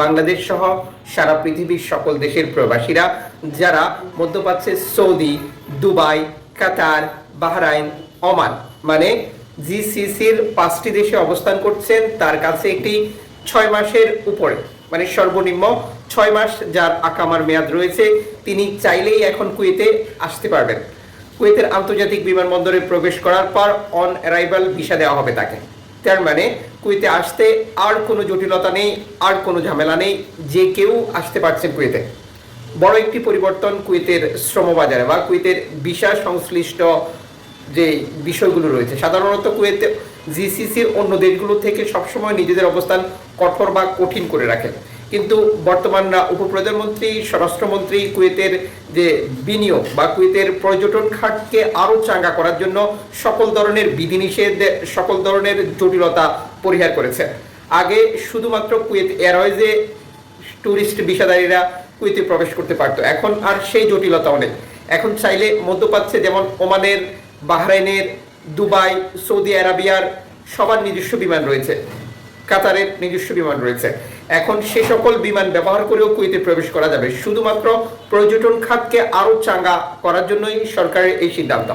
বাংলাদেশ সহ সারা পৃথিবীর সকল দেশের প্রবাসীরা, যারা মধ্যপ্রাচ্যের Saudi, Dubai, Qatar, Bahrain, Oman মানে জিসিসির পাঁচটি দেশে অবস্থান করছেন, তার কাছে একটি ছয় মাসের উপরে মানে সর্বনিম্ন ছয় মাস যার আকামার মেয়াদ রয়েছে, তিনি চাইলেই এখন কুয়েতে আসতে পারবেন। কুয়েতের আন্তর্জাতিক বিমানবন্দরে প্রবেশ করার পর অন অ্যারাইভাল ভিসা দেওয়া হবে তাকে। তার মানে কুয়েতে আসতে আর কোনো জটিলতা নেই, আর কোনো ঝামেলা নেই, যে কেউ আসতে পারছেন কুয়েতে। বড় একটি পরিবর্তন কুয়েতের শ্রমবাজারে বা কুয়েতের বিষয় সংশ্লিষ্ট যে বিষয়গুলো রয়েছে। সাধারণত কুয়েতে জিসিসির অন্য দেশগুলো থেকে সবসময় নিজেদের অবস্থান কঠোর বা কঠিন করে রাখে। কিন্তু বর্তমান উপপ্রধানমন্ত্রী, স্বরাষ্ট্রমন্ত্রী কুয়েতের যে বিনিয়োগ বা কুয়েতের পর্যটন খাতকে আরও চাঙ্গা করার জন্য সকল ধরনের বিধিনিষেধ, সকল ধরনের জটিলতা পরিহার করেছে। আগে শুধুমাত্র কুয়েত এয়ারওয়েজে ট্যুরিস্ট ভিসাদারীরা কুয়েতে প্রবেশ করতে পারতো। এখন আর সেই জটিলতাও নেই। এখন চাইলে মধ্যপ্রাচ্যে যেমন ওমানের, বাহরাইনের, দুবাই, সৌদি আরাবিয়ার সবার নিজস্ব বিমান রয়েছে। কাতারের নিজস্ব বিমান রয়েছে। এখন সে সকল বিমান ব্যবহার করেও কুয়েতে প্রবেশ করা যাবে। শুধুমাত্র পর্যটন খাতকে আরও চাঙ্গা করার জন্যই সরকারের এই সিদ্ধান্ত।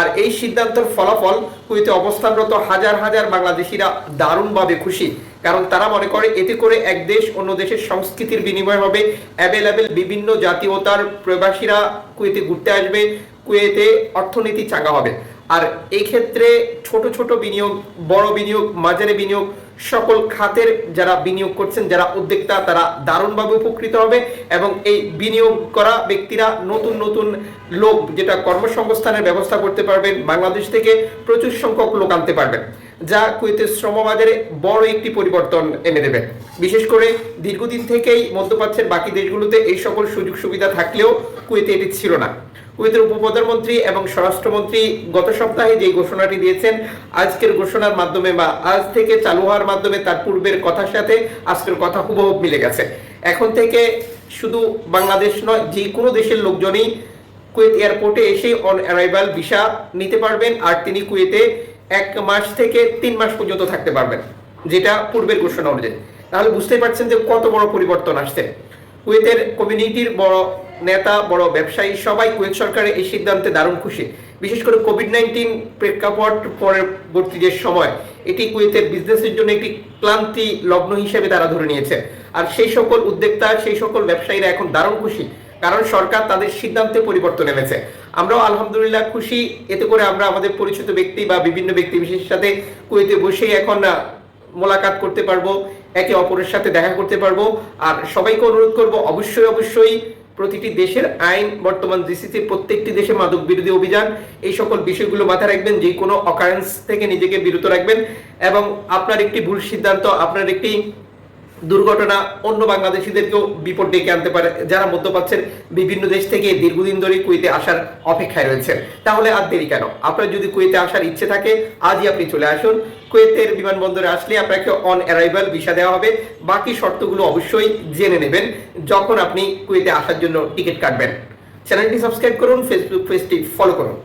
আর এই সিদ্ধান্তের ফলাফল কুয়েতে অবস্থানরত হাজার হাজার বাংলাদেশিরা দারুণভাবে খুশি। কারণ তারা মনে করে, এতে করে এক দেশ অন্য দেশের সংস্কৃতির বিনিময় হবে। অ্যাভেলেবেল বিভিন্ন জাতীয়তার প্রবাসীরা কুয়েতে ঘুরতে আসবে। কুয়েতে অর্থনীতি চাঙ্গা হবে। আর এই ক্ষেত্রে ছোট ছোট বিনিয়োগ, বড় বিনিয়োগ, মাঝারি বিনিয়োগ, সকল খাতের যারা বিনিয়োগ করছেন, যারা উদ্যোক্তা, তারা দারুণভাবে উপকৃত হবে এবং এই বিনিয়োগ করা ব্যক্তিরা নতুন নতুন লোক যেটা কর্মসংস্থানের ব্যবস্থা করতে পারবেন, বাংলাদেশ থেকে প্রচুর সংখ্যক লোক আনতে পারবেন, যা কুয়েতের শ্রমবাজারে বড় একটি পরিবর্তন এনে দেবে। বিশেষ করে দীর্ঘদিন থেকেই মধ্যপ্রাচ্যের বাকি দেশগুলোতে এই সকল সুযোগ সুবিধা থাকলেও কুয়েতে এটি ছিল না। কুয়েতের উপপ্রধানমন্ত্রী এবং স্বরাষ্ট্রমন্ত্রী গত সপ্তাহে যে ঘোষণাটি দিয়েছেন, আজকের ঘোষণার মাধ্যমে বা আজ থেকে চালু হওয়ার মাধ্যমে তার পূর্বের কথার সাথে আজকের কথা হুবহু মিলে গেছে। এখন থেকে শুধু বাংলাদেশ নয়, যে কোনো দেশের লোকজনই কুয়েত এয়ারপোর্টে এসে অন অ্যারাইভাল ভিসা নিতে পারবেন আর তিনি কুয়েতে এক মাস থেকে তিন মাস পর্যন্ত থাকতে পারবেন, যেটা পূর্বের ঘোষণা অনুযায়ী। তাহলে বুঝতেই পারছেন যে কত বড় পরিবর্তন আসছে। কুয়েতের কমিউনিটির বড় নেতা, বড় ব্যবসায়ী, সবাই কুয়েত সরকারের এই সিদ্ধান্তে দারুণ খুশি। বিশেষ করে কোভিড নাইন্টিন প্রেক্ষাপট পরবর্তী যে সময়, এটি কুয়েতের বিজনেসের জন্য একটি ক্লান্তি লগ্ন হিসেবে তারা ধরে নিয়েছে। আর সেই সকল উদ্যোক্তা, সেই সকল ব্যবসায়ীরা এখন দারুণ খুশি, কারণ সরকার তাদের সিদ্ধান্তে পরিবর্তন এনেছে। আমরাও আলহামদুলিল্লাহ খুশি। এতে করে আমরা আমাদের পরিচিত ব্যক্তি বা বিভিন্ন ব্যক্তি বিশেষের সাথে কুয়েতে বসেই এখন মোলাকাত করতে পারব, একে অপরের সাথে দেখা করতে পারব। আর সবাইকে অনুরোধ করব, অবশ্যই অবশ্যই প্রতিটি দেশের আইন, বর্তমান জিসিসির প্রত্যেকটি দেশে মাদক বিরোধী অভিযান, এই সকল বিষয়গুলো মাথায় রাখবেন, যে কোনো অকারেন্স থেকে নিজেকে বিরত রাখবেন এবং আপনার একটি ভুল সিদ্ধান্ত, আপনার একটি দুর্ঘটনা, অন্য বাংলাদেশিদেরকেও বিপদ ডেকে আনতে পারে। যারা মধ্যপ্রাচ্যের বিভিন্ন দেশ থেকে দীর্ঘদিন ধরে কুয়েতে আসার অপেক্ষায় রয়েছে তাহলে আর দেরি কেন? আপনার যদি কুয়েতে আসার ইচ্ছে থাকে, আজই আপনি চলে আসুন। কুয়েতের বিমানবন্দরে আসলে আপনাকে অন অ্যারাইভাল ভিসা দেওয়া হবে। বাকি শর্তগুলো অবশ্যই জেনে নেবেন যখন আপনি কুয়েতে আসার জন্য টিকিট কাটবেন। চ্যানেলটি সাবস্ক্রাইব করুন ফেসবুক পেজটি ফলো করুন।